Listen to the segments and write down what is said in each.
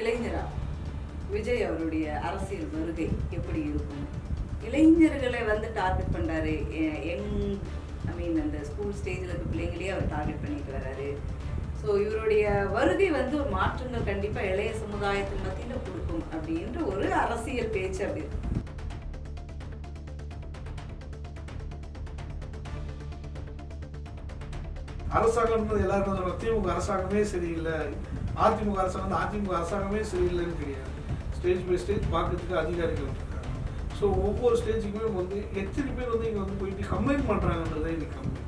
இளைஞரா? விஜய் அவருடைய அரசியல் வருகை எப்படி இருக்கும்? இளைஞர்களை வந்து டார்கெட் பண்ணுறாரு எங் ஐ மீன் அந்த ஸ்கூல் ஸ்டேஜில் இருக்க பிள்ளைங்களையே அவர் டார்கெட் பண்ணிட்டு வர்றாரு. ஸோ இவருடைய வருகை வந்து ஒரு மாற்றங்கள் கண்டிப்பாக இளைய சமுதாயத்தின் மத்தியில் கொடுக்கும் அப்படின்ற ஒரு அரசியல் பேச்சு அப்படி இருக்கு. அரசாங்கம்ன்றது எல்லாருக்கும் திமுக அரசாங்கமே சரியில்லை. அதிமுக அரசாங்கம் அதிமுக அரசாங்கமே சரியில்லைன்னு கிடையாது. ஸ்டேஜ் பை ஸ்டேஜ் பார்க்கறதுக்கு அதிகாரிகள் இருக்காங்க ஸோ ஒவ்வொரு ஸ்டேஜுக்குமே வந்து எத்தனை பேர் வந்து இங்கே வந்து போயிட்டு கம்ப்ளைண்ட் பண்ணுறாங்கன்றதே இது கம்மி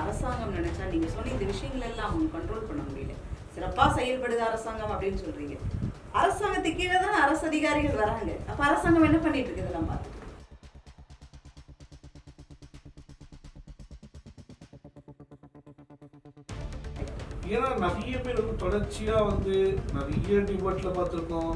அரசாங்கம் நினைச்சா நீங்க சொன்ன இந்த விஷயங்கள் எல்லாம் அவங்க கண்ட்ரோல் பண்ண முடியல. சிறப்பா செயல்படுது அரசாங்கம் அப்படின்னு சொல்றீங்க. அரசாங்கத்துக்கு கீழே தான் அரசு அதிகாரிகள் வராங்க. அப்ப அரசாங்கம் என்ன பண்ணிட்டு இருக்கு இதெல்லாம் பார்த்து ஏன்னா நிறைய பேர் வந்து தொடர்ச்சியாக வந்து நிறைய டிபேட்டில் பார்த்துருக்கோம்.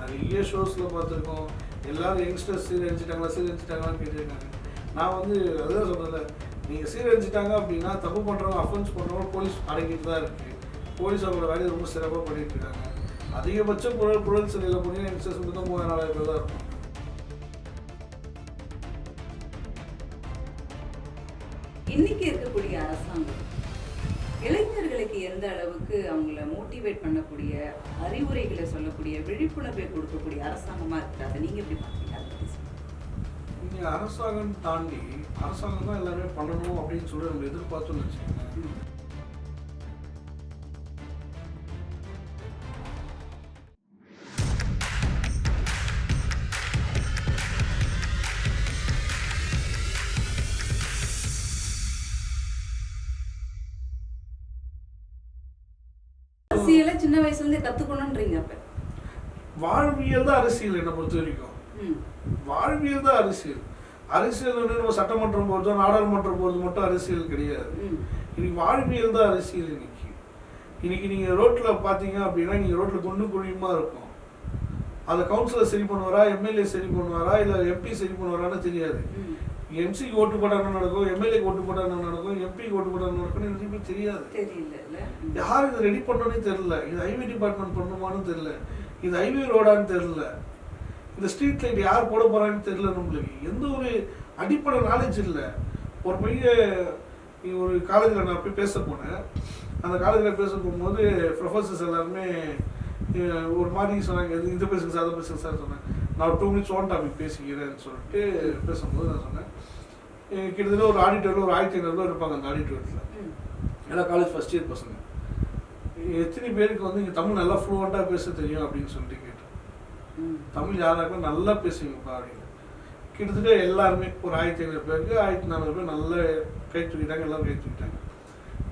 நிறைய ஷோஸில் பார்த்துருக்கோம். எல்லாரும் யங்ஸ்டர்ஸ் சீரழிச்சிட்டாங்களா சீரழிச்சிட்டாங்களான்னு கேட்டிருக்காங்க. நான் வந்து அதுதான் சொல்கிறேன் நீங்கள் சீரழிச்சிட்டாங்க அப்படின்னா தப்பு பண்ணுறவங்க அஃபென்ஸ் பண்ணுறவங்க போலீஸ் அடங்கிட்டு தான் இருக்குது போலீஸ் அவங்களோட வேலையை ரொம்ப சிறப்பாக பண்ணிட்டு இருக்காங்க. அதிகபட்ச புழல் புழல் சிலையில் போனீங்கன்னா யங்ஸ்டர்ஸ் வந்து தான் மூவாயிரம் நாலாயிரம் பேர் தான் இருக்கும் இன்னைக்கு இருக்கக்கூடிய அரசாங்கம் இளைஞர்களுக்கு எந்த அளவுக்கு அவங்கள மோட்டிவேட் பண்ணக்கூடிய அறிவுரைகளை சொல்லக்கூடிய விழிப்புணர்வை கொடுக்கக்கூடிய அரசாங்கமாக இருக்கிறாங்க நீங்கள் எப்படி பார்க்குறீங்க அதை பத்தி அரசாங்கம் தாண்டி அரசாங்கம் தான் எல்லாமே பண்ணணும் அப்படின்னு சொல்லி நம்ம எதிர்பார்த்துன்னு வச்சுக்கோங்க. அரசியல் என்னை பொறுத்த வரைக்கும். வாழ்வியல் தான் அரசியல். அரசியல் வந்து நம்ம சட்டமன்றம் போகிறதோ நாடாளுமன்றம் போகிறது மட்டும் அரசியல் கிடையாது. இன்னைக்கு வாழ்வியல் தான் அரசியல் இன்னைக்கு. இன்னைக்கு நீங்கள் ரோட்டில் பார்த்தீங்க அப்படின்னா நீங்கள் ரோட்டில் குண்டு குழியுமா இருக்கும். அதை கவுன்சிலர் சரி பண்ணுவாரா எம்எல்ஏ சரி பண்ணுவாரா இல்லை எம்பி சரி பண்ணுவாரான்னு தெரியாது. எம்சிக்கு ஓட்டு போட்டா என்ன நடக்கும்? எம்எல்ஏக்கு ஓட்டு போட்டா என்ன நடக்கும்? எம்பிக்கு ஓட்டு போட்டா என்ன நடக்கும்னு எதுவுமே தெரியாது. யார் இதை ரெடி பண்ணனே தெரியல. இது ஹைவே டிபார்ட்மெண்ட் பண்ணுமான்னு தெரியல. இது ஹைவே ரோடான்னு தெரியல. இந்த ஸ்ட்ரீட் லைட் யார் போட போகிறாங்கன்னு தெரியல நம்மளுக்கு. எந்த ஒரு அடிப்படை நாலேஜ் இல்லை. ஒரு பையன் ஒரு காலேஜில் நான் போய் பேச போனேன். அந்த காலேஜில் பேச போகும்போது ப்ரொஃபஸர்ஸ் எல்லாருமே ஒரு மாதிரி சொன்னாங்க இது இது பேசுங்க சார் அதை பேசுங்க சார் சொன்னேன் நான் டூ மினிட்ஸ் ஓன் டாபிக் பேசிக்கிறேன்னு சொல்லிட்டு பேசும்போது நான் சொன்னேன். கிட்டத்தட்ட ஒரு ஆடிட்டோரில் ஒரு ஆயிரத்தி ஐநூறு இருப்பாங்க அந்த ஆடிட்டோரியத்தில் ஏன்னா எல்லாம் காலேஜ் ஃபர்ஸ்ட் இயர் பசங்க. எத்தனை பேருக்கு வந்து இங்கே தமிழ் நல்லா ஃப்ளூவெண்ட்டாக பேச தெரியும் அப்படின்னு சொல்லிட்டு தமிழ் யாராருக்கும் நல்லா பேசுவீங்கப்பா அப்படின்னு கிட்டத்தட்ட எல்லாருமே ஒரு ஆயிரத்தி ஐநூறு பேருக்கு ஆயிரத்தி நானூறு பேர் நல்லா கை தூக்கிட்டாங்க எல்லாரும் கை தூக்கிட்டாங்க.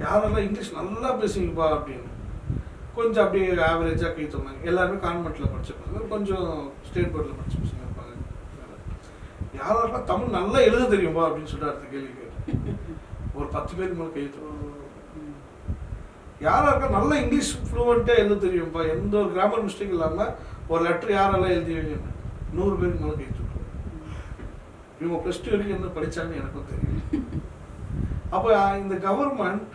யாரெல்லாம் இங்கிலீஷ் நல்லா பேசுவீங்கப்பா அப்படின்னு. கொஞ்சம் அப்படியே ஆவரேஜாக கை தூங்கினாங்க எல்லாருமே கான்வெண்ட்டில் படிச்சிருப்பாங்க. பசங்க கொஞ்சம் ஸ்டேட் போர்டில் படிச்சு பசங்க இருப்பாங்க யாரெல்லாம் தமிழ் நல்லா எழுத தெரியுமா அப்படின்னு சொல்லிட்டு அடுத்த கேள்வி கேட்டேன். ஒரு பத்து பேருக்கு மேலே கை தூக்கணும் யாராக இருக்கா நல்ல இங்கிலீஷ் ஃப்ளூவெண்ட்டாக எழுத தெரியும்ப்பா எந்த ஒரு கிராமர் மிஸ்டேக் இல்லாமல் ஒரு லெட்டர் யாரெல்லாம் எழுதிவீங்க நூறு பேருக்கு மேலே கேட்டுருக்கோம் இவங்க ப்ளஸ் டூ வரைக்கும் என்ன படித்தாங்கன்னு எனக்கும் தெரியும். அப்போ இந்த கவர்மெண்ட்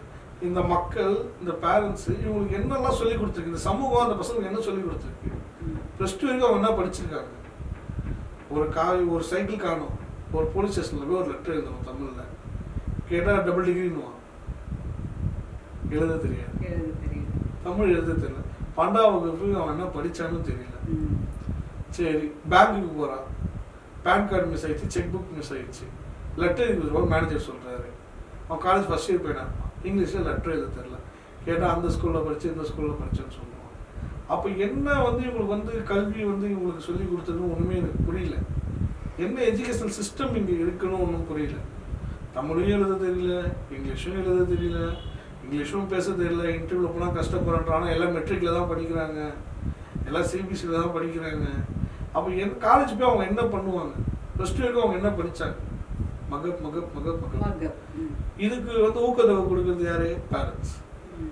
இந்த மக்கள் இந்த பேரண்ட்ஸ் இவங்களுக்கு என்னெல்லாம் சொல்லி கொடுத்துருக்கு? இந்த சமூகம் அந்த பசங்களுக்கு என்ன சொல்லி கொடுத்துருக்கு? ப்ளஸ் டூ வரைக்கும் அவங்க என்ன படிச்சிருக்காங்க? ஒரு கா ஒரு சைக்கிள் காணும். ஒரு போலீஸ் ஸ்டேஷனில் போய் ஒரு லெட்டர் எழுதணும் தமிழில். கேட்டால் டபுள் டிகிரின்னு எழுத தெரியாது. தமிழ் எழுத தெரியல பன்னெண்டாம் வகுப்பு அவன் என்ன படிச்சான்னு தெரியல. சரி பேங்க்குக்கு போகிறான் பேன் கார்டு மிஸ் ஆயிடுச்சு செக் புக் மிஸ் ஆயிடுச்சு. லெட்டர் எழுதி மேனேஜர் சொல்கிறாரு அவன் காலேஜ் ஃபஸ்ட் இயர் போயிட்டான். இங்கிலீஷில் லெட்டர் எழுத தெரில. கேட்டால் அந்த ஸ்கூலில் படிச்சு இந்த ஸ்கூலில் படிச்சேன்னு சொல்லுவான். அப்போ என்ன வந்து இவங்களுக்கு வந்து கல்வி வந்து இவங்களுக்கு சொல்லி கொடுத்ததுன்னு ஒன்றுமே எனக்கு புரியல. என்ன எஜுகேஷனல் சிஸ்டம் இங்கே இருக்குன்னு ஒன்றும் புரியல. தமிழையும் எழுத தெரியல இங்கிலீஷும் எழுத தெரியல. இங்கிலீஷும் பேச தெரியல இன்டர்வியூவில் போனால் கஷ்டப்படுறான் எல்லாம் மெட்ரிக்கில் தான் படிக்கிறாங்க. எல்லாம் சிபிஎஸ்சியில் தான் படிக்கிறாங்க. அப்போ என் காலேஜ் போய் அவங்க என்ன பண்ணுவாங்க? ப்ளஸ் டூ வரைக்கும் அவங்க என்ன படித்தாங்க மகப் மகப் மகப் மகப். இதுக்கு வந்து ஊக்கத்தொகை கொடுக்கறது யாரு? பேரண்ட்ஸ்.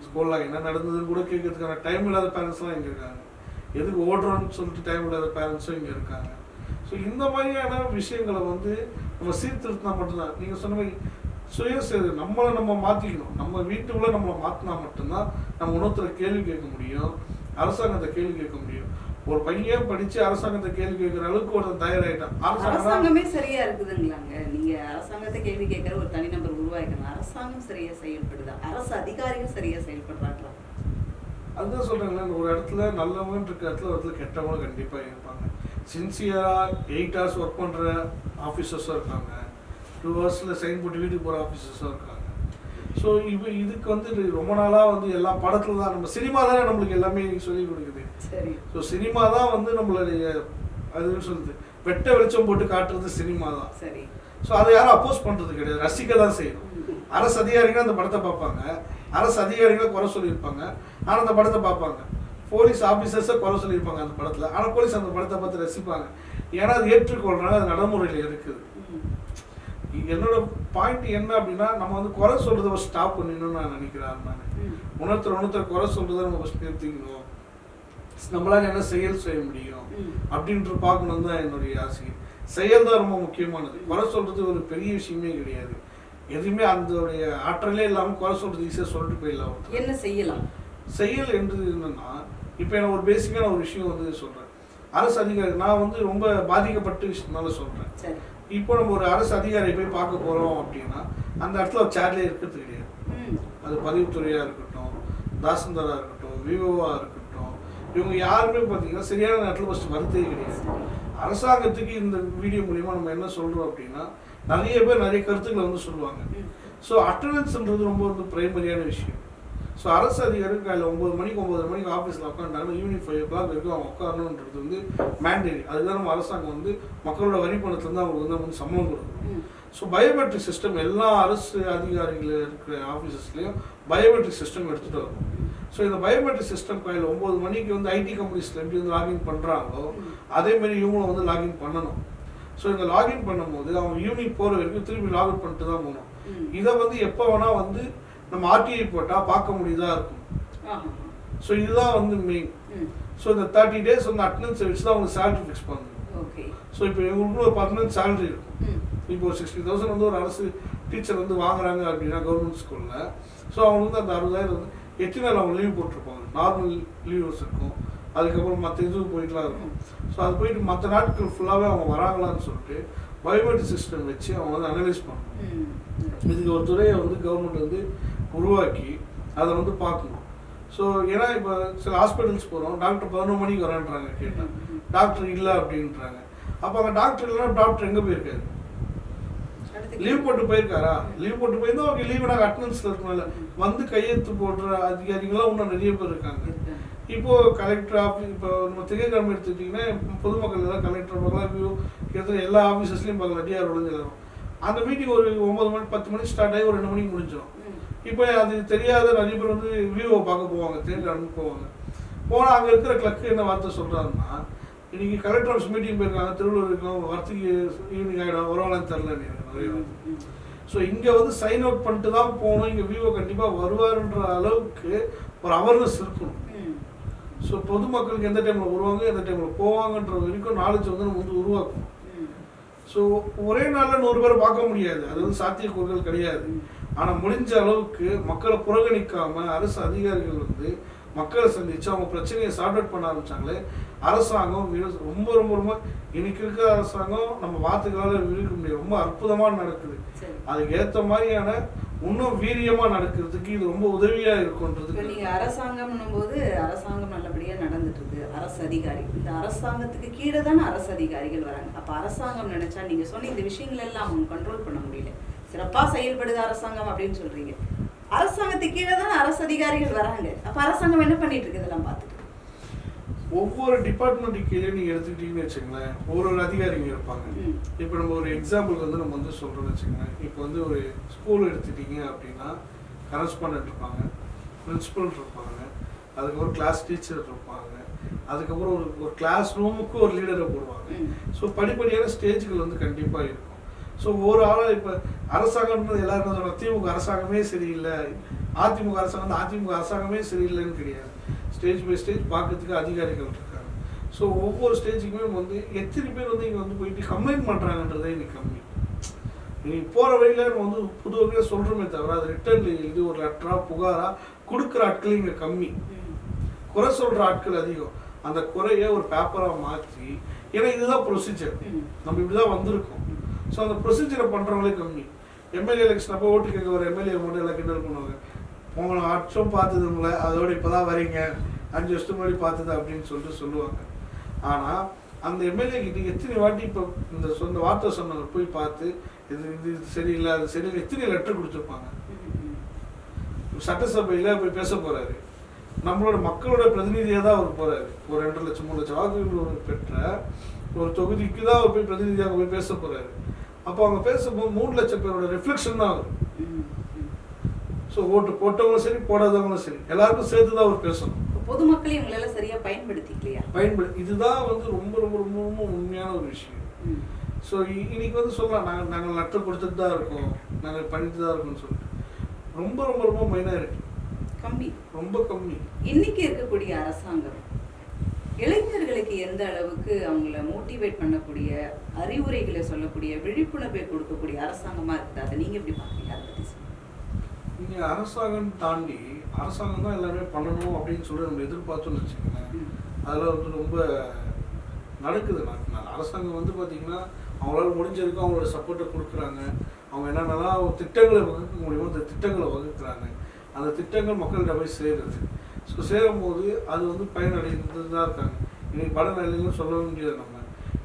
ஸ்கூலில் என்ன நடந்ததுன்னு கூட கேட்கறதுக்கான டைம் இல்லாத பேரண்ட்ஸ்லாம் இங்கே இருக்காங்க. எதுக்கு ஓடுறோன்னு சொல்லிட்டு டைம் இல்லாத பேரண்ட்ஸும் இங்கே இருக்காங்க. ஸோ இந்த மாதிரியான விஷயங்களை வந்து நம்ம சீர்திருத்தினா மட்டும்தான். நீங்கள் சொன்ன மாதிரி சுயசேவை நம்மளை நம்ம மாற்றிக்கணும் நம்ம வீட்டுக்குள்ளே நம்மளை மாற்றினா மட்டும்தான் நம்ம உணர்த்துல கேள்வி கேட்க முடியும். அரசாங்கத்தை கேள்வி கேட்க முடியும். ஒரு பையன் படித்து அரசாங்கத்தை கேள்வி கேட்குற அளவுக்கு ஒருத்தன் தயாராகிட்டான் அரசாங்கம் அரசாங்கமே சரியா இருக்குதுங்களாங்க. நீங்க அரசாங்கத்தை கேள்வி கேட்கிற ஒரு தனிநபர் உருவாக்கணும் அரசாங்கம் சரியா செயல்படுதா? அரசு அதிகாரிகள் சரியா செயல்படுறாங்களா? அதுதான் சொல்கிறேங்களே ஒரு இடத்துல நல்லவங்க இருக்க இடத்துல ஒரு இடத்துல கெட்டவங்க கண்டிப்பாக இருப்பாங்க. சின்சியராக எயிட் ஹவர்ஸ் ஒர்க் பண்ணுற ஆஃபீஸர்ஸும் இருக்காங்க டூ ஹவர்ஸில் சைன் போட்டு வீட்டுக்கு போகிற ஆஃபீஸர்ஸும் இருக்காங்க. ஸோ இப்போ இதுக்கு வந்து ரொம்ப நாளாக வந்து எல்லா படத்துல தான் நம்ம சினிமா தானே நம்மளுக்கு எல்லாமே சொல்லி கொடுக்குது. சரி. ஸோ சினிமா தான் வந்து நம்மளுடைய அதுன்னு சொல்லுது வெட்ட வெளிச்சம் போட்டு காட்டுறது சினிமா தான். சரி. ஸோ அதை யாரும் அப்போஸ் பண்ணுறது கிடையாது. ரசிக்க தான் செய்யணும். அரசு அதிகாரிகள் அந்த படத்தை பார்ப்பாங்க. அரசு அதிகாரிகளை குறை சொல்லியிருப்பாங்க. ஆனால் அந்த படத்தை பார்ப்பாங்க. போலீஸ் ஆஃபீஸர்ஸை குறை சொல்லியிருப்பாங்க அந்த படத்தில். ஆனால் போலீஸ் அந்த படத்தை பார்த்து ரசிப்பாங்க. ஏன்னா அது ஏற்றுக்கொள்றாங்க அது நடைமுறையில் இருக்குது. என்னோட பாயிண்ட் என்ன அப்படின்னா நம்ம வந்து குறை சொல்றதை ஸ்டாப் பண்ணிடணும்னு நான் நினைக்கிறேன் நான். உணர்த்தர் உணர்த்தர் குறை சொல்றதை நம்ம ஃபஸ்ட் நிறுத்திக்கணும். நம்மளால என்ன செயல் செய்ய முடியும் ம். அப்படின்ற பார்க்கணும் தான் என்னுடைய ஆசை. செயல் தான் ரொம்ப முக்கியமானது. குறை சொல்றது ஒரு பெரிய விஷயமே கிடையாது. எதுவுமே அதோடைய ஆற்றலே இல்லாமல் குறை சொல்றது ஈஸியாக சொல்லிட்டு போயிடலாம். என்ன செய்யலாம்? செயல் என்று என்னன்னா இப்போ நான் ஒரு பேசிக்கான ஒரு விஷயம் வந்து சொல்றேன். அரசு அதிகாரி நான் வந்து ரொம்ப பாதிக்கப்பட்ட விஷயத்தினால சொல்றேன். சரி. இப்போ நம்ம ஒரு அரசு அதிகாரியை போய் பார்க்க போறோம் அப்படின்னா அந்த இடத்துல ஒரு சேர்லேயே இருக்கிறது கிடையாது. அது பதிவுத்துறையா இருக்கட்டும் தாசில்தாரா இருக்கட்டும் விவோவா இருக்கட்டும் இவங்க யாருமே பார்த்தீங்கன்னா சரியான நேரத்தில் ஃபஸ்ட் வருத்தே கிடையாது அரசாங்கத்துக்கு இந்த வீடியோ மூலியமா நம்ம என்ன சொல்றோம் அப்படின்னா நிறைய பேர் நிறைய கருத்துக்களை வந்து சொல்லுவாங்க. ஸோ அட்டண்டன்ஸ்ன்றது ரொம்ப வந்து பிரைமரியான விஷயம் ஸோ அரசு அதிகாரிகள் காலையில் ஒம்பது மணிக்கு ஒம்பது மணிக்கு ஆஃபீஸில் உட்காந்துட்டாங்கன்னா ஈவினிங் ஃபைவ் ஓ கிளாக் வரைக்கும் அவங்க உட்காரணுன்றது வந்து மேண்டேரி அதுதான் நம்ம அரசாங்கம் வந்து மக்களோட வரி பணத்துலேருந்து அவங்களுக்கு வந்து வந்து சம்பளம் கொடுக்கும் ம். ஸோ பயோமெட்ரிக் சிஸ்டம் எல்லா அரசு அதிகாரிகள் இருக்கிற ஆஃபீஸஸ்லேயும் பயோமெட்ரிக் சிஸ்டம் எடுத்துகிட்டு வரும் ஸோ இந்த பயோமெட்ரிக் சிஸ்டம் காலையில் ஒம்பது மணிக்கு வந்து ஐடி கம்பெனிஸில் எப்படி வந்து லாகின் பண்ணுறாங்களோ அதே மாதிரி இவங்களும் வந்து லாகின் பண்ணணும். ஸோ இந்த லாகின் பண்ணும்போது அவங்க ஈவினிங் போகிற வரைக்கும் திருப்பி லாகின் பண்ணிட்டு தான் போகணும். இதை வந்து எப்போ வேணால் வந்து நம்ம ஆர்டிஐ போட்டால் பார்க்க முடியுதா இருக்கும். ஸோ இதுதான் வந்து மெயின். ஸோ இந்த தேர்ட்டி டேஸ் வந்து அட்டண்டன்ஸ் வச்சு தான் அவங்க சேலரி ஃபிக்ஸ் பண்ணணும் ஓகே ஸோ இப்போ இவங்களுக்கு ஒரு பர்மனன்ட் சேலரி இருக்கும். இப்போ ஒரு சிக்ஸ்டி தௌசண்ட் வந்து ஒரு அரசு டீச்சர் வந்து வாங்குறாங்க அப்படின்னா கவர்மெண்ட் ஸ்கூலில் ஸோ அவங்க வந்து அந்த அறுபதாயிரம் வந்து எத்தனை நாள் அவங்க லீவ் போட்டிருப்பாங்க? நார்மல் லீவ்ஸ் இருக்கும். அதுக்கப்புறம் மற்ற இது போயிட்டுலாம் இருக்கும். ஸோ அது போயிட்டு மற்ற நாட்கள் ஃபுல்லாகவே அவங்க வராங்களான்னு சொல்லிட்டு பயோமெட்ரிக் சிஸ்டம் வச்சு அவங்க வந்து அனலைஸ் பண்ணணும். இதுக்கு ஒரு துறையை வந்து கவர்மெண்ட் வந்து உருவாக்கி அதை வந்து பார்க்கணும். ஸோ ஏன்னா இப்போ சில ஹாஸ்பிட்டல்ஸ் போகிறோம் டாக்டர் பதினொரு மணிக்கு வரேன்றாங்க கேட்டேன் ம். டாக்டர் இல்லை அப்படின்றாங்க. அப்போ அங்கே டாக்டர் இல்லைன்னா டாக்டர் எங்கே போயிருக்காரு? லீவ் போட்டு போயிருக்காரா? லீவ் போட்டு போயிருந்தா ஓகே லீவ் நாங்கள் அட்டண்டன்ஸில் இருக்கணும்ல. வந்து கையெழுத்து போடுற அதிகாரிகள்லாம் இன்னும் நிறைய பேர் இருக்காங்க. இப்போ கலெக்டர் ஆஃபீஸ் இப்போ நம்ம திங்கட்கிழமை எடுத்துக்கிட்டிங்கன்னா பொதுமக்கள் எல்லாம் கலெக்டர் பார்க்கலாம். வியூ கிட்டத்தட்ட எல்லா ஆஃபீஸஸ்லையும் பார்க்கலாம். டிஆர் எல்லாரும். அந்த மீட்டிங் ஒரு ஒன்பது மணி பத்து மணிக்கு ஸ்டார்ட் ஆகி ஒரு ரெண்டு மணிக்கு முடிஞ்சிடும். இப்போ அது தெரியாத நிறைய பேர் வந்து வியூவை பார்க்க போவாங்க தேர்தல் அனுப்ப போவாங்க. போனால் அங்கே இருக்கிற கிளக்கு என்ன வார்த்தை சொல்கிறாருன்னா இன்னைக்கு கலெக்டர் ஆஃபீஸ் மீட்டிங் போயிருக்காங்க திருவள்ளூர் இருக்கலாம் வரத்துக்கு ஈவினிங் ஆகிடும் வருவாங்களான்னு தெரில நிறைய ஸோ இங்கே வந்து சைன் அவுட் பண்ணிட்டு தான் போகணும் இங்கே வியூவை கண்டிப்பாக வருவாருன்ற அளவுக்கு ஒரு அவேர்னஸ் இருக்கணும். ஸோ பொதுமக்களுக்கு எந்த டைமில் வருவாங்க எந்த டைமில் போவாங்கன்ற வரைக்கும் நாலேஜ் வந்து நம்ம வந்து உருவாக்கணும். ஸோ ஒரே நாளில் நூறு பேரை பார்க்க முடியாது அது வந்து சாத்தியக்கூறுகள் கிடையாது. ஆனால் முடிஞ்ச அளவுக்கு மக்களை புறக்கணிக்காம அரசு அதிகாரிகள் வந்து மக்களை சந்திச்சு அவங்க பிரச்சனையை சார்ட் அவுட் பண்ண ஆரம்பிச்சாங்களே அரசாங்கம் ரொம்ப ரொம்ப ரொம்ப இன்னைக்கு இருக்கிற அரசாங்கம் நம்ம வார்த்தைகளால் விழிக்க முடியாது. ரொம்ப அற்புதமாக நடக்குது. அதுக்கு ஏற்ற மாதிரியான இன்னும் வீரியமா நடக்கிறதுக்கு இது ரொம்ப உதவியா இப்போ இருக்கும்ன்றதுக்கு நீங்க அரசாங்கம்னும் போது அரசாங்கம் நல்லபடியா நடந்துட்டு இருக்கு அரசு அதிகாரி. இந்த அரசாங்கத்துக்கு கீழே தானே அரசு அதிகாரிகள் வராங்க. அப்ப அரசாங்கம் நினைச்சா நீங்க சொன்ன இந்த விஷயங்கள் எல்லாம் அவங்க கண்ட்ரோல் பண்ண முடியல. சிறப்பா செயல்படுது அரசாங்கம் அப்படின்னு சொல்றீங்க. அரசாங்கத்துக்கு கீழே தானே அரசு அதிகாரிகள் வராங்க. அப்ப அரசாங்கம் என்ன பண்ணிட்டு இருக்கு இதெல்லாம் பார்த்துட்டு? ஒவ்வொரு டிபார்ட்மெண்ட் கீழே நீங்க எடுத்துக்கிட்டீங்கன்னு வச்சுங்களேன் ஒரு ஒரு அதிகாரிங்க இருப்பாங்க. இப்போ நம்ம ஒரு எக்ஸாம்பிள் வந்து நம்ம வந்து சொல்றோம்னு வச்சுங்களேன் இப்போ வந்து ஒரு ஸ்கூல் எடுத்துட்டீங்க அப்படின்னா கரஸ்பாண்டன்ட் இருப்பாங்க பிரின்சிபல் இருப்பாங்க அதுக்கப்புறம் கிளாஸ் டீச்சர் இருப்பாங்க அதுக்கப்புறம் ஒரு ஒரு கிளாஸ் ரூமுக்கு ஒரு லீடரை போடுவாங்க. ஸோ படிப்படியான ஸ்டேஜ்கள் வந்து கண்டிப்பாக இருக்கும். ஸோ ஒரு ஆளாக இப்போ அரசாங்கம்ன்றது எல்லாருக்கும் சொல்கிறாங்க திமுக அரசாங்கமே சரியில்லை. அதிமுக அரசாங்கம் வந்து அதிமுக அரசாங்கமே சரியில்லைன்னு கிடையாது. ஸ்டேஜ் பை ஸ்டேஜ் பார்க்கறதுக்கு அதிகாரிகள் இருக்காங்க. ஸோ ஒவ்வொரு ஸ்டேஜுக்குமே வந்து எத்தனை பேர் வந்து இங்கே வந்து போயிட்டு கம்ப்ளைண்ட் பண்ணுறாங்கன்றதே இன்னைக்கு கம்மி. நீ போகிற வழியில நம்ம வந்து புது வகையாக சொல்கிறோமே தவிர அது ரிட்டர்ன் இது ஒரு லெட்டரா புகாரா கொடுக்குற ஆட்கள் இங்கே கம்மி. குறை சொல்கிற ஆட்கள் அதிகம். அந்த குறையை ஒரு பேப்பராக மாற்றி ஏன்னா இதுதான் ப்ரொசீஜர் நம்ம இப்படி தான் வந்திருக்கோம். ஸோ அந்த ப்ரொசீஜரை பண்ணுறவங்களே கம்மி. எம்எல்ஏ எலெக்ஷன் அப்போ ஓட்டு கேட்க ஒரு எம்எல்ஏ மட்டும் எல்லாம் கிண்டல் பண்ணுவாங்க. போன வருஷம் பார்த்தது உங்களை அதோட இப்போ தான் வரீங்க. அஞ்சு வருஷத்துக்கு முன்னாடி பார்த்தது அப்படின்னு சொல்லிட்டு சொல்லுவாங்க. ஆனால் அந்த எம்எல்ஏ கிட்ட எத்தனை வாட்டி இப்போ இந்த சொந்த வார்த்தை சொன்னவர் போய் பார்த்து இது இது சரியில்லை அது சரியில்லை எத்தனை லெட்டர் கொடுத்துருப்பாங்க? சட்டசபையில் போய் பேச போகிறாரு நம்மளோட மக்களோட பிரதிநிதியாக தான் அவர் போகிறாரு ஒரு ரெண்டு லட்சம் மூணு லட்சம் வாக்குகள் ஒரு பெற்ற ஒரு தொகுதிக்கு தான் அவர் போய் பிரதிநிதியாக போய் பேச போகிறாரு அப்போ அவங்க பேசும்போது மூணு லட்சம் பேரோட ரிஃப்ளெக்ஷன் தான் அவர் ம். ம். ஸோ ஓட்டு போட்டவங்களும் சரி போடாதவங்களும் சரி எல்லாருக்கும் சேர்த்து தான் அவர் பேசணும். இப்ப பொதுமக்களை உங்களால சரியா பயன்படுத்திக்கலையா? பயன்படு இதுதான் வந்து ரொம்ப ரொம்ப ரொம்ப ரொம்ப உண்மையான ஒரு விஷயம். ஸோ இன்னைக்கு வந்து சொல்லலாம் நாங்கள் நாங்கள் லெட்டர் கொடுத்துட்டு தான் இருக்கோம். நாங்கள் பண்ணிட்டு தான் இருக்கோம்னு சொல்லிட்டு. ரொம்ப ரொம்ப ரொம்ப மைனாரிட்டி கம்மி. ரொம்ப கம்மி. இன்னைக்கு இருக்கக்கூடிய அரசாங்கம் இளைஞர்களுக்கு எந்த அளவுக்கு அவங்கள மோட்டிவேட் பண்ணக்கூடிய அறிவுரைகளை சொல்லக்கூடிய விழிப்புணர்வை கொடுக்கக்கூடிய அரசாங்கமா இருக்குது? அதை நீங்க எப்படி பாக்குறீங்க அதை. இங்கே அரசாங்கம் தாண்டி அரசாங்கம் தான் எல்லாமே பண்ணணும் அப்படின்னு சொல்லி நம்ம எதிர்பார்த்தோம்னு வச்சுக்கோங்களேன். அதில் வந்து ரொம்ப நடக்குது. நாட்டினால அரசாங்கம் வந்து பார்த்திங்கன்னா அவங்களால முடிஞ்ச வரைக்கும் அவங்களோட சப்போர்ட்டை கொடுக்குறாங்க. அவங்க என்னென்னலாம் திட்டங்களை வகுக்க முடியுமோ அந்த திட்டங்களை வகுக்கிறாங்க. அந்த திட்டங்கள் மக்கள்கிட்ட போய் சேருது. ஸோ சேரும்போது அது வந்து பயனடைந்து தான் இருக்காங்க இன்னைக்கு பலநிலைன்னு சொல்ல முடியாது நம்ம.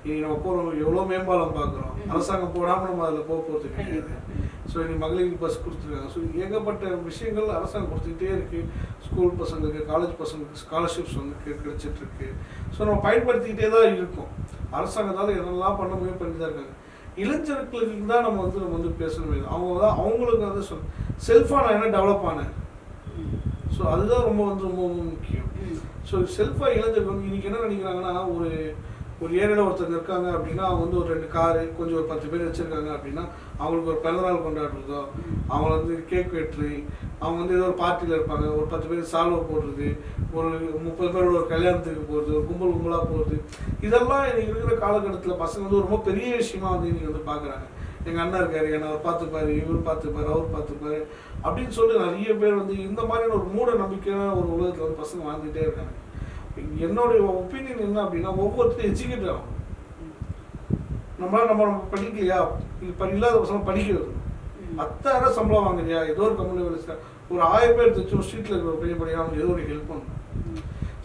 இன்னைக்கு நம்ம போகிறோம் எவ்வளோ மேம்பாலம் பார்க்குறோம். அரசாங்கம் போடாமல் நம்ம அதில் போக போகிறது கிடையாது. ஸோ இன்னைக்கு மகளிர் பஸ் கொடுத்துருக்காங்க. ஸோ ஏகப்பட்ட விஷயங்கள் அரசாங்கம் கொடுத்துக்கிட்டே இருக்கு. ஸ்கூல் பசங்களுக்கு காலேஜ் பசங்களுக்கு ஸ்காலர்ஷிப்ஸ் வந்து கி- கிடைச்சிட்டு இருக்கு ஸோ நம்ம பயன்படுத்திக்கிட்டே தான் இருக்கோம். அரசாங்கத்தால் என்னெல்லாம் பண்ண முடியும் பண்ணி தான் இருக்காங்க. இளைஞர்களுக்கு தான் நம்ம வந்து நம்ம வந்து பேசணும் அவங்க தான் அவங்களுக்கு வந்து சொல் செல்ஃபாக நான் என்ன டெவலப் ஆனேன். ஸோ அதுதான் ரொம்ப வந்து ரொம்ப ரொம்ப முக்கியம். ஸோ செல்ஃபாக இளைஞர்கள் வந்து இன்றைக்கி என்ன நினைக்கிறாங்கன்னா ஒரு ஒரு ஏரியாவில் ஒருத்தங்க இருக்காங்க அப்படின்னா அவங்க வந்து ஒரு ரெண்டு காரு கொஞ்சம் ஒரு பத்து பேர் வச்சுருக்காங்க அப்படின்னா அவங்களுக்கு ஒரு பிறந்தநாள் கொண்டாடுறதோ அவங்க வந்து கேக் வெட்டுறது அவங்க வந்து ஏதோ ஒரு பார்ட்டியில் இருப்பாங்க ஒரு பத்து பேர் சால்வை போடுறது ஒரு முப்பது பேரோட ஒரு கல்யாணத்துக்கு போகிறது ஒரு கும்பல் கும்பலாக போகிறது இதெல்லாம் இன்றைக்கி இருக்கிற காலகட்டத்தில் பசங்க வந்து ரொம்ப பெரிய விஷயமா வந்து இன்னைக்கு வந்து பார்க்குறாங்க எங்கள் அண்ணா இருக்கார் என்ன அவர் பார்த்துப்பாரு இவர் பார்த்துப்பாரு அவர் பார்த்துப்பாரு அப்படின்னு சொல்லி நிறைய பேர் வந்து இந்த மாதிரியான ஒரு மூட நம்பிக்கையான ஒரு உலகத்தில் வந்து பசங்க வாழ்ந்துகிட்டே இருக்காங்க. என்னுடைய ஒப்பீனியன் என்ன அப்படின்னா ஒவ்வொருத்தரும் எஜுகேட் ஆகும் நம்மளால் நம்ம நம்ம படிக்கலையா? இப்போ இல்லாத பசங்க படிக்கிறது. வைக்கணும் பத்தாயிரம் சம்பளம் வாங்குறியா? ஏதோ ஒரு கம்பெனி வேலை ஒரு ஆயிரம் பேர் தைச்சு ஒரு ஸ்ட்ரீட்டில் இருக்கிற பெரிய படியாக அவனுக்கு ஏதோ ஒரு ஹெல்ப் பண்ணும்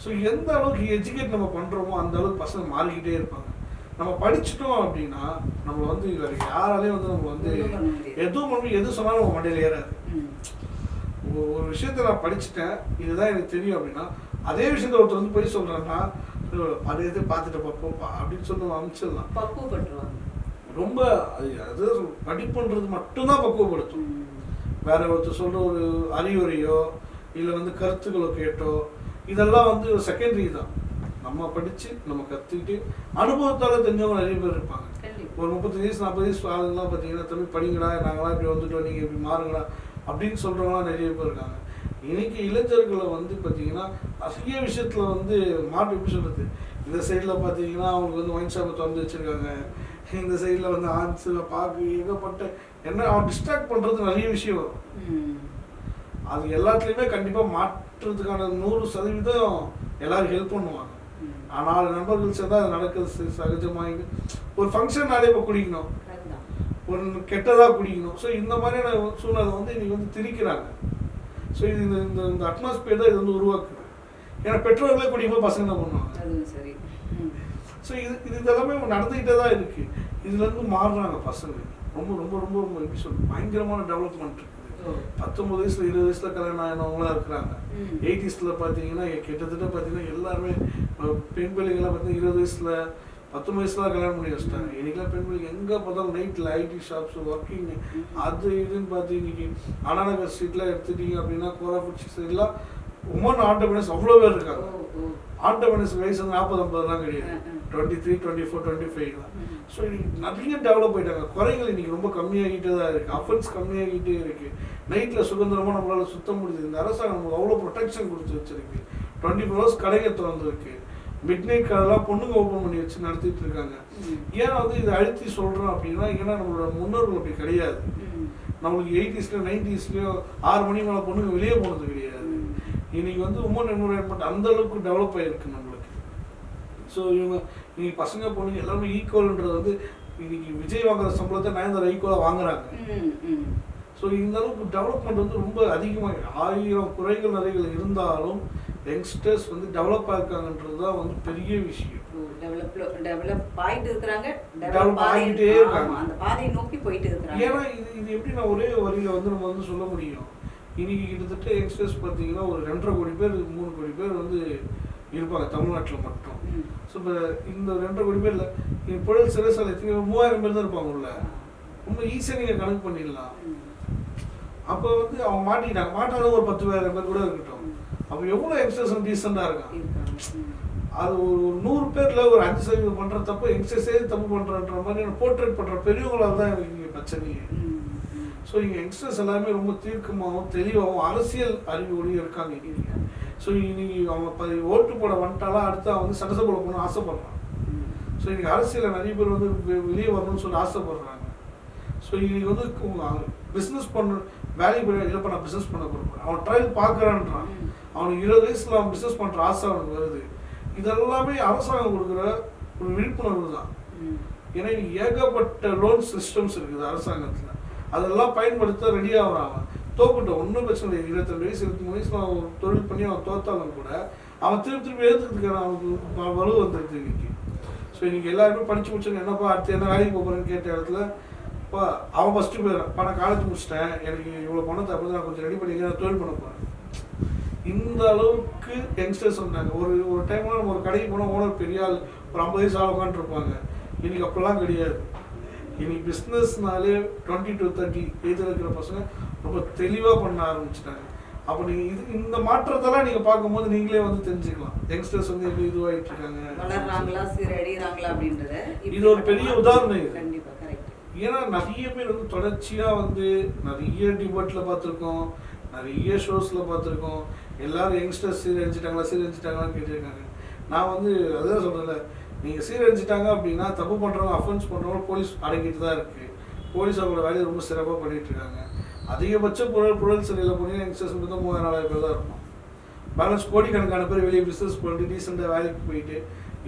ஸோ எந்த அளவுக்கு எஜுகேட் நம்ம பண்ணுறோமோ அந்த அளவுக்கு பசங்க மாறிக்கிட்டே இருப்பாங்க. நம்ம படிச்சிட்டோம் அப்படின்னா நம்ம வந்து வேற யாராலையும் வந்து நம்ம வந்து. எதுவும் பண்ணி எது சொன்னாலும் நம்ம மண்டையில் ஏறாது. ஒரு விஷயத்த நான் படிச்சுட்டேன் இதுதான் எனக்கு தெரியும் அப்படின்னா அதே விஷயத்த ஒருத்தர் வந்து போய் சொல்கிறேன்னா அதே இது பார்த்துட்டு பார்ப்போம்ப்பா அப்படின்னு சொல்லி நம்ம அனுப்பிச்சிடலாம் பக்குவப்பட்டுருவாங்க ரொம்ப அது படிப்புன்றது மட்டும்தான் பக்குவப்படுத்தும். வேற ஒருத்தர் சொல்ற ஒரு அறிவுரையோ இல்லை வந்து கருத்துக்களோ கேட்டோ இதெல்லாம் வந்து செகண்டரி தான் நம்ம படிச்சு நம்ம கற்றுக்கிட்டு அனுபவத்தால தெரிஞ்சவங்க நிறைய பேர் இருப்பாங்க. ஒரு முப்பத்தஞ்சு வயசு நாற்பது வயசு ஆளுங்கலாம் பார்த்தீங்கன்னா தம்பி படிங்கடா நாங்களாம் இப்படி வந்துட்டோம் நீங்கள் இப்படி மாறுங்கடா அப்படின்னு சொல்கிறவங்களாம் நிறைய பேர் இருக்காங்க. இன்னைக்கு இளைஞர்களை வந்து பார்த்தீங்கன்னா நிறைய விஷயத்தில் வந்து மாட்டு எப்படி சொல்கிறது இந்த சைடில் பார்த்தீங்கன்னா அவங்களுக்கு வந்து ஒயின் ஷாப்பை திறந்து வச்சுருக்காங்க. இந்த சைடில் வந்து ஆன்ஸு பாக்கு ஏகப்பட்ட என்ன அவன் டிஸ்ட்ராக்ட் பண்ணுறது நிறைய விஷயம் வரும். அது எல்லாத்துலேயுமே கண்டிப்பாக மாற்றுறதுக்கான நூறு சதவீதம் எல்லாரும் ஹெல்ப் பண்ணுவாங்க. ஆனால் நண்பர்கள் சேர்ந்தா அது நடக்கிறது சகஜமாக ஒரு ஃபங்க்ஷன்னாலே இப்போ குடிக்கணும். ஒரு கெட்டதாக குடிக்கணும். ஸோ இந்த மாதிரியான சூழ்நிலை வந்து இன்னைக்கு வந்து திரிக்கிறாங்க. ஸோ இது இந்த இந்த இந்த அட்மாஸ்பியர் தான் இது வந்து உருவாக்குது. ஏன்னா பெற்றோர்களே குடிக்கும்போது பசங்க என்ன பண்ணுவாங்க? சரி. ஸோ இது இது இதெல்லாமே நடந்துக்கிட்டே தான் இருக்கு. இதுலேருந்து மாறுறாங்க பசங்க. ரொம்ப ரொம்ப ரொம்ப ரொம்ப எப்படி சொல்றது? பயங்கரமான டெவலப்மெண்ட் இருக்குது. பத்தொம்பது வயசுல இருபது வயசுல கல்யாணம் ஆனவங்களாம் இருக்கிறாங்க. எயிட்டிஸில் பார்த்தீங்கன்னா கிட்டத்தட்ட பார்த்தீங்கன்னா எல்லாருமே பெண் பிள்ளைங்களாம் பார்த்தீங்கன்னா இருபது வயசுல பத்து வயசுல கல்யாணம் பண்ணி வச்சிட்டாங்க இன்னைக்கெல்லாம் பெண் பிள்ளைங்க எங்கே பார்த்தாலும் நைட்டில் ஐடி ஷாப்ஸ் ஒர்க்கிங் அது இதுன்னு பார்த்து இன்னைக்கு அண்ணாநகர் ஸ்ட்ரீட்ல எடுத்துட்டீங்க அப்படின்னா கோராபுட் சைட்லாம் உமன் ஆண்டர்பிரினர்ஸ் அவ்வளோ பேர் இருக்காங்க. ஆண்டர்பிரினர்ஸ் வயசு வந்து நாற்பது ஐம்பதுலாம் கிடையாது. Twenty three twenty four twenty five தான். ஸோ இன்னைக்கு நிறைய டெவலப் ஆயிட்டாங்க குறைகள் இன்னைக்கு ரொம்ப கம்மியாகிட்டே தான் இருக்கு அஃபென்ஸ் கம்மியாகிட்டே இருக்கு நைட்டில் சுதந்திரமாக நம்மளால சுத்த முடியுது இந்த அரசாங்கம் நமக்கு அவ்வளோ ப்ரொடெக்ஷன் கொடுத்து வச்சிருக்கு டுவெண்ட்டி ஃபோர் ஹவர்ஸ் கடைகள் திறந்துருக்கு மிட் நைட் கடைலாம் பொண்ணுங்க ஓப்பன் பண்ணி வச்சு நடத்திட்டு இருக்காங்க. ஏன் வந்து இதை அழுத்தி சொல்றோம் அப்படின்னா ஏன்னா நம்மளோட முன்னோர்கள் அப்படி கிடையாது. நம்மளுக்கு எயிட்டிஸ்ல நைன்டிஸ்லயோ ஆறு மணி மேலே பொண்ணுங்க வெளியே போனது கிடையாது. இன்னைக்கு வந்து உமன் என்வரன்மெண்ட் அந்த அளவுக்கு டெவலப் ஆயிருக்கு நம்மளுக்கு ஸோ இவங்க இன்னைக்கு பசங்க பொண்ணுங்க எல்லாமே ஈக்குவல்ன்றது வந்து இன்னைக்கு விஜய் வாங்குற சம்பளத்தை நயன்தாரா ஈக்குவலாக வாங்குறாங்க. ஸோ இந்த அளவுக்கு டெவலப்மெண்ட் வந்து ரொம்ப அதிகமாக ஆயிரம் குறைகள் நிறைகள் இருந்தாலும் யங்ஸ்டர்ஸ் வந்து டெவலப் ஆயிருக்காங்கன்றது தான் வந்து பெரிய விஷயம் டெவலப் டெவலப் இருக்கிறாங்க Develop டெவலப் ஆகிட்டே ஆகிட்டே இருக்காங்க. அந்த பாதையை நோக்கி போயிட்டு இருக்கிறாங்க ஏன்னா இது இது எப்படி நான் ஒரே வரியில வந்து நம்ம வந்து சொல்ல முடியும் இன்னைக்கு கிட்டத்தட்ட யங்ஸ்டர்ஸ் பார்த்தீங்கன்னா ஒரு ரெண்டரை கோடி பேர் மூணு கோடி பேர் வந்து இருப்பாங்க தமிழ்நாட்டில் மட்டும். ஸோ இப்போ இந்த ரெண்டரை கோடி பேர்ல இப்போ புழல் சிறைசாலை பேர்? மூவாயிரம் பேர் தான் இருப்பாங்க உள்ள ரொம்ப ஈஸியாக நீங்கள் கணக்கு பண்ணிடலாம். அப்போ வந்து அவங்க மாட்டிக்கிட்டாங்க. மாட்டாத ஒரு பத்து பேர் பேர் கூட இருக்கட்டும். அப்போ எவ்வளோ யங்ஸ்டர்ஸ் டீசெண்டாக இருக்கான் அது ஒரு ஒரு நூறு பேரில் ஒரு அஞ்சு சதவீதம் பண்ணுற தப்பு யங்ஸ்டர்ஸே தப்பு பண்ணுறன்ற மாதிரி போர்ட்ரேட் பண்ணுற பெரியவங்களால் தான் எனக்கு இங்கே பிரச்சனையே. ஸோ இங்கே யங்ஸ்டர்ஸ் எல்லாமே ரொம்ப தீர்க்கமாகவும் தெளிவாகவும் அரசியல் அறிவோடையும் இருக்காங்க இங்கே. ஸோ இன்னைக்கு அவங்க ஓட்டு போட வந்துட்டாலாம் அடுத்து அவன் வந்து சட்டசபை போகணும்னு ஆசைப்படுறான் ஸோ இன்னைக்கு அரசியலில் நிறைய பேர் வந்து வெ- வெளியே வரணும்னு சொல்லி ஆசைப்படுறாங்க. ஸோ இன்னைக்கு வந்து பிஸ்னஸ் பண்ண வேலைக்கு போய் இல்லைப்பா நான் பிஸ்னஸ் பண்ண போகிறேன் அவன் ட்ரையல் பார்க்குறான்றான். அவனுக்கு இருபது வயசில் அவன் பிஸ்னஸ் பண்ணுற ஆசை அவனுக்கு வருது. இதெல்லாமே அரசாங்கம் கொடுக்குற ஒரு விழிப்புணர்வு தான். ஏன்னா இன்னைக்கு ஏகப்பட்ட லோன் சிஸ்டம்ஸ் இருக்குது அரசாங்கத்தில். அதெல்லாம் பயன்படுத்த ரெடி அவன் தோக்கட்டும் ஒன்றும் பிரச்சனை இல்லை. இருபத்தெண்டு வயசு இருபத்தி மூணு வயசுல அவன் தொழில் பண்ணி அவன் தோத்தாலும் கூட அவன் திருப்பி திருப்பி எழுதுறதுக்கான அவனுக்கு வலு வந்துடுது இன்னைக்கு. ஸோ இன்னைக்கு எல்லாருமே படிச்சு முடிச்சோங்க என்னப்பா அடுத்து என்ன வேலைக்கு போகிறேன்னு கேட்ட இடத்துல அப்பா அவன் ஃபஸ்ட்டு போயிடறான் நான் காலேஜ் முடிச்சிட்டேன். எனக்கு இவ்வளோ பணத்தை அப்படி நான் கொஞ்சம் ரெடி பண்ணி நான் தொழில் பண்ண போகிறேன் இந்த அளவுக்கு யங்ஸ்டர்ஸ் வந்தாங்க. ஒரு ஒரு டைம்ல நம்ம ஒரு கடைக்கு போனால் ஓனர் பெரிய ஆள் ஒரு ஐம்பது வயசு ஆள் உட்காந்துருப்பாங்க இன்னைக்கு அப்பெல்லாம் கிடையாது. இன்னைக்கு பிஸ்னஸ்னாலே டுவெண்ட்டி டு தேர்ட்டி ஏஜில் இருக்கிற பசங்க ரொம்ப தெளிவாக பண்ண ஆரம்பிச்சிட்டாங்க. அப்போ நீங்கள் இது இந்த மாற்றத்தெல்லாம் நீங்கள் பார்க்கும்போது நீங்களே வந்து தெரிஞ்சுக்கலாம். யங்ஸ்டர்ஸ் வந்து எப்படி இதுவாகிட்டு இருக்காங்க இது ஒரு பெரிய உதாரணம் இது. ஏன்னா நிறைய பேர் வந்து தொடர்ச்சியாக வந்து நிறைய டிபேட்டில் பார்த்துருக்கோம். நிறைய ஷோஸில் பார்த்துருக்கோம். எல்லாரும் யங்ஸ்டர்ஸ் சீரழிஞ்சிட்டாங்களா சீரழிஞ்சிட்டாங்களான்னு கேட்டிருக்காங்க. நான் வந்து அதான் சொல்கிறேன்ல நீங்கள் சீரழிஞ்சிட்டாங்க அப்படின்னா தப்பு பண்ணுறவங்க அஃபென்ஸ் பண்ணுறவங்க போலீஸ் அடங்கிட்டு தான் இருக்குது போலீஸ் அவங்களோட வேலையை ரொம்ப சிறப்பாக பண்ணிகிட்ருக்காங்க இருக்காங்க. அதிகபட்ச புழல் புழல் சிறையில் போனீங்கன்னா யங்ஸ்டர்ஸ் மட்டும் மூவாயிரம் நாலாயிரம் பேர் தான் இருக்கும் பேலன்ஸ் கோடிக்கணக்கான பேர் வெளியே பிஸ்னஸ் பண்ணிட்டு டீசெண்டாக வேலைக்கு போயிட்டு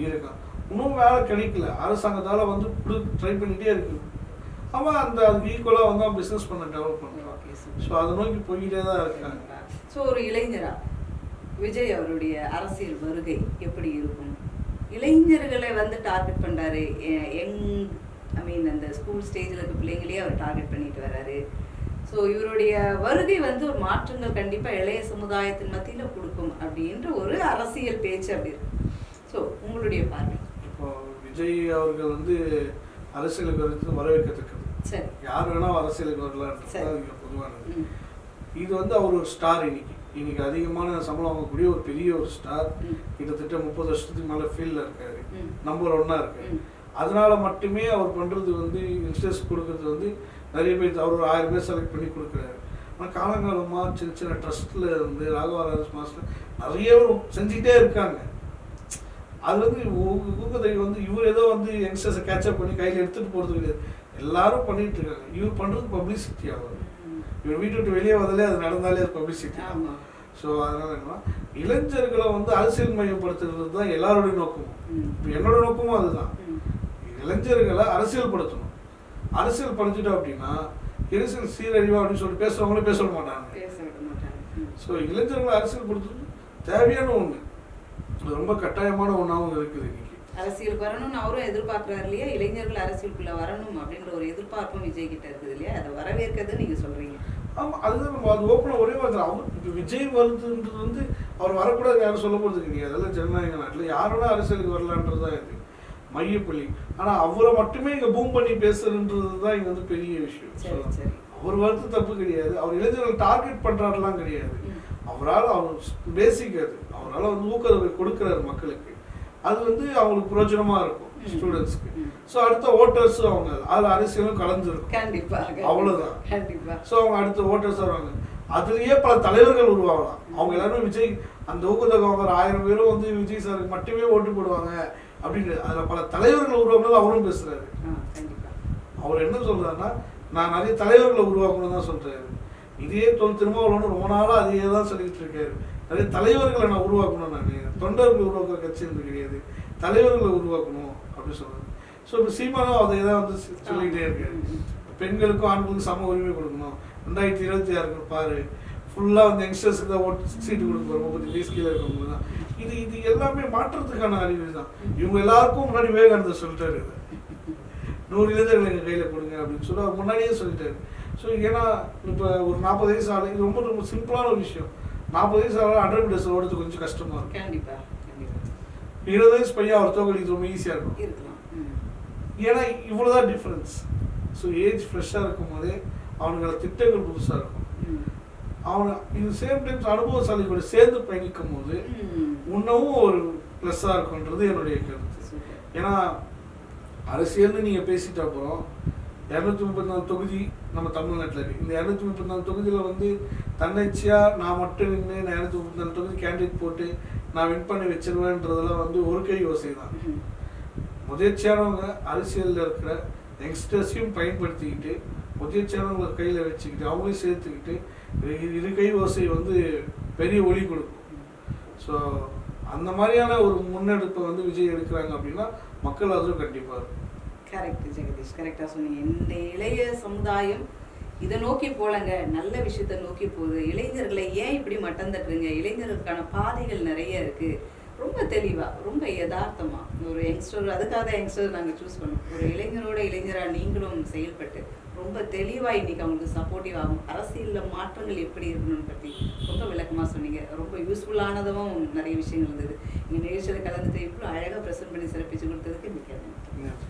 இருக்கான் இன்னும் வேலை கிடைக்கல. அரசாங்கத்தால் வந்து ட்ரை பண்ணிகிட்டே இருக்குது அவன் அந்த அதுக்கு ஈக்குவலாக வந்து அவன் பிஸ்னஸ் பண்ண டெவலப் பண்ணுறான் ஓகே ஸோ அதை நோக்கி போய்கிட்டே தான் இருக்காங்க ஸோ ஒரு இளைஞரா விஜய் அவருடைய அரசியல் வருகை எப்படி இருக்கும்? இளைஞர்களை வந்து டார்கெட் பண்றாரு. யங் ஐ மீன் அந்த ஸ்கூல் ஸ்டேஜில் இருக்க பிள்ளைங்களே அவர் டார்கெட் பண்ணிட்டு வர்றாரு ஸோ இவருடைய வருகை வந்து ஒரு மாற்றங்கள் கண்டிப்பாக இளைய சமுதாயத்தின் மத்தியில் கொடுக்கும் அப்படின்ற ஒரு அரசியல் பேச்சு அப்படி இருக்கு. ஸோ உங்களுடைய பார்வை. இப்போ விஜய் அவர்கள் வந்து அரசியலுக்கு வந்து வரவேற்கத்தக்கது. யார் வேணா அரசியலுக்கு இங்க பொதுவானது இது. வந்து அவர் ஒரு ஸ்டார் இன்னைக்கு. இன்னைக்கு அதிகமான சம்பளம் வாங்கக்கூடிய ஒரு பெரிய ஒரு ஸ்டார். கிட்டத்தட்ட முப்பது வருஷத்துக்கு மேலே ஃபீல்டில் இருக்காரு. நம்பர் ஒன்னா இருக்காரு. அதனால மட்டுமே அவர் பண்றது வந்து இன்ட்ரெஸ்ட் கொடுக்கறது வந்து நிறைய பேர் அவர் ஒரு ஆயிரம் பேர் செலக்ட் பண்ணி கொடுக்குறாரு. ஆனால் காலங்காலமா சின்ன சின்ன ட்ரஸ்ட்ல இருந்து ராகவாராஜ் மாஸ்டர் நிறைய செஞ்சுட்டே இருக்காங்க. அது வந்து ஊக்கத்தொகை வந்து இவர் ஏதோ வந்து யங்ஸ்டர்ஸை கேட்சப் பண்ணி கையில் எடுத்துட்டு போறது கிடையாது. எல்லாரும் பண்ணிட்டு இருக்காங்க. இவர் பண்றது பப்ளிசிட்டி ஆகும். இவர் வீட்டை விட்டு வெளியே வந்தாலே அது நடந்தாலே அது பப்ளிசிட்டி ஆமா. ஸோ அதனால என்ன? இளைஞர்களை வந்து அரசியல் மையப்படுத்துறது தான் எல்லாருடைய நோக்கமும். இப்போ என்னோட நோக்கமும் அதுதான். இளைஞர்களை அரசியல் படுத்தணும். அரசியல் படுத்திட்டோம் அப்படின்னா அரசியல் சீரழிவா அப்படின்னு சொல்லிட்டு பேசுறவங்களே பேச மாட்டாங்க. ஸோ இளைஞர்களை அரசியல் படுத்துறது தேவையான அது ரொம்ப கட்டாயமான ஒன்றாவும் இருக்குது இன்னைக்கு. அரசியலுக்கு வரணும்னு அவரும் எதிர்பார்க்கறாரு இல்லையா? இளைஞர்கள் அரசியலுக்குள்ள வரணும் அப்படின்ற ஒரு எதிர்பார்ப்பும் விஜய் கிட்ட இருக்குது இல்லையா? அதை வரவேற்கிறது நீங்க சொல்றீங்க. ஆமா அதுதான் நம்ம அது ஓப்பனாக ஒரே வார்த்தை. அவர் இப்போ விஜய் வருதுன்றது வந்து அவர் வரக்கூடாது யாரும் சொல்ல போகிறது கிடையாது. அதெல்லாம் ஜனநாயக நாட்டில் யாரோட அரசியலுக்கு வரலான்றது தான் இது. மையப்புள்ளி. ஆனா அவரை மட்டுமே இங்க பூம் பண்ணி பேசுறன்றது தான் இங்க வந்து பெரிய விஷயம். அவர் வரது தப்பு கிடையாது. அவர் இளைஞர்கள் டார்கெட் பண்றாருலாம் கிடையாது. அவரால் அவர் பேசிக் அது. அவரால் வந்து ஊக்கத்தொகை கொடுக்குறாரு மக்களுக்கு. அது வந்து அவங்களுக்கு பிரயோஜனமா இருக்கும். ஸ்டூடெண்ட்ஸ்க்கு. ஸோ அடுத்த ஓட்டர்ஸ் அவங்க அதில் அரசியலும் கலந்துருக்கும். கண்டிப்பா அவ்வளவுதான். கண்டிப்பா. ஸோ அவங்க அடுத்த ஓட்டர்ஸ் வருவாங்க. அதுலயே பல தலைவர்கள் உருவாகலாம். அவங்க எல்லாருமே விஜய் அந்த ஊக்கத்தொகை ஆயிரம் பேரும் வந்து விஜய் சாருக்கு மட்டுமே ஓட்டு போடுவாங்க அப்படின்னு அதுல பல தலைவர்கள் உருவாக்குறது அவரும் கண்டிப்பா. அவர் என்ன சொல்றாருன்னா நான் நிறைய தலைவர்களை உருவாக்கணும் தான் சொல்றாரு. இதே தொல் திருமாவளவன் ரொம்ப நாளா அதையே தான் சொல்லிட்டு இருக்காரு. நிறைய தலைவர்களை நான் உருவாக்கணும் நான் தொண்டர்களை உருவாக்குற கட்சி கிடையாது. தலைவர்களை உருவாக்கணும் அப்படின்னு சொல்கிறாங்க ஸோ இப்போ சீமானும் அதை தான் வந்து சொல்லிக்கிட்டே இருக்காரு. பெண்களுக்கும் ஆண்களுக்கும் சம உரிமை கொடுக்கணும். ரெண்டாயிரத்தி இருபத்தி ஆறுக்கு பாரு. ஃபுல்லாக வந்து யங்ஸ்டர்ஸுக்கு தான் ஓட்டு சீட்டு கொடுக்க போகிறோம் முப்பத்தி வயசு கீழே இருக்கவங்க தான். இது இது எல்லாமே மாற்றத்துக்கான அறிவு தான். இவங்க எல்லாருக்கும் முன்னாடி விவேகானந்தர் சொல்லிட்டாரு இதை. நூறு இளைஞர்கள் எங்கள் கையில் கொடுங்க அப்படின்னு சொல்லி அவர் முன்னாடியே சொல்லிட்டாரு. ஸோ ஏன்னா இப்போ ஒரு நாற்பது வயசு ஆளு இது ரொம்ப ரொம்ப சிம்பிளான ஒரு விஷயம். நாற்பது வயசு ஆளு ஹண்ட்ரட் மீட்டர்ஸ் ஓடுறது கொஞ்சம் கஷ்டமா இருக்கும் கண்டிப்பா கண்டிப்பா இருபது வயசு பையன் அவர் தோக்கடிக்கிறது ரொம்ப ஈஸியாக இருக்கும் இருக்கலாம். ஏன்னா இவ்வளோதான் டிஃப்ரென்ஸ் ஸோ ஏஜ் ஃப்ரெஷ்ஷாக இருக்கும் போதே அவனுங்களோட திட்டங்கள் புதுசாக இருக்கும். அவனை இது சேம் டைம்ஸ் அனுபவசாலி கூட சேர்ந்து பயணிக்கும் போது ம். இன்னமும் ஒரு ப்ளஸ்ஸாக இருக்குன்றது என்னுடைய கருத்து. ஏன்னா அரசியல்னு நீங்கள் பேசிட்ட அப்புறம் இரநூத்தி முப்பத்தி நாலு தொகுதி நம்ம தமிழ்நாட்டில் இருக்குது இந்த இரநூத்தி முப்பத்தி நாலு தொகுதியில் வந்து தன்னிச்சையாக நான் மட்டும் நின்று நான் இரநூத்தி முப்பத்தி நாலு தொகுதி கேண்டிடேட் போட்டு நான் வின் பண்ணி வச்சிருவேன்றதெல்லாம் வந்து ஒரு கை யோசனை தான். ம். முதிர்ச்சியானவங்க அரசியலில் இருக்கிற யங்ஸ்டர்ஸையும் பயன்படுத்திக்கிட்டு முதிர்ச்சியானவங்களை கையில் வச்சுக்கிட்டு அவங்களையும் சேர்த்துக்கிட்டு இரு- இரு கை ஓசை வந்து பெரிய ஒளி கொடுக்கும். ஸோ அந்த மாதிரியான ஒரு முன்னெடுப்பை வந்து விஜய் எடுக்கிறாங்க அப்படின்னா மக்கள் அதுவும் கண்டிப்பாக இருக்கும். கரெக்ட் ஜெகதீஷ் கரெக்டாக சொன்னீங்க. இந்த இளைய சமுதாயம் இதை நோக்கி போலங்க. நல்ல விஷயத்தை நோக்கி போகுது. இளைஞர்களை ஏன் இப்படி மட்டம் தட்டுறீங்க? இளைஞர்களுக்கான பாதைகள் நிறைய இருக்கு. ரொம்ப தெளிவா ரொம்ப யதார்த்தமா. ஒரு யங்ஸ்டர் அதுக்காக யங்ஸ்டர் நாங்கள் சூஸ் பண்ணோம். ஒரு இளைஞரோட இளைஞராக நீங்களும் செயல்பட்டு ரொம்ப தெளிவா இன்னைக்கு அவங்களுக்கு சப்போர்ட்டிவ் ஆகும். அரசியலில் மாற்றங்கள் எப்படி இருக்கணும்னு பற்றி ரொம்ப விளக்கமாக சொன்னீங்க. ரொம்ப யூஸ்ஃபுல்லானதும் நிறைய விஷயங்கள் இருந்தது. எங்கள் நிகழ்ச்சியில் கலந்துட்டு இவ்வளோ அழகாக ப்ரெசென்ட் பண்ணி சிறப்பிச்சு கொடுத்ததுக்கு மிக்க நன்றி.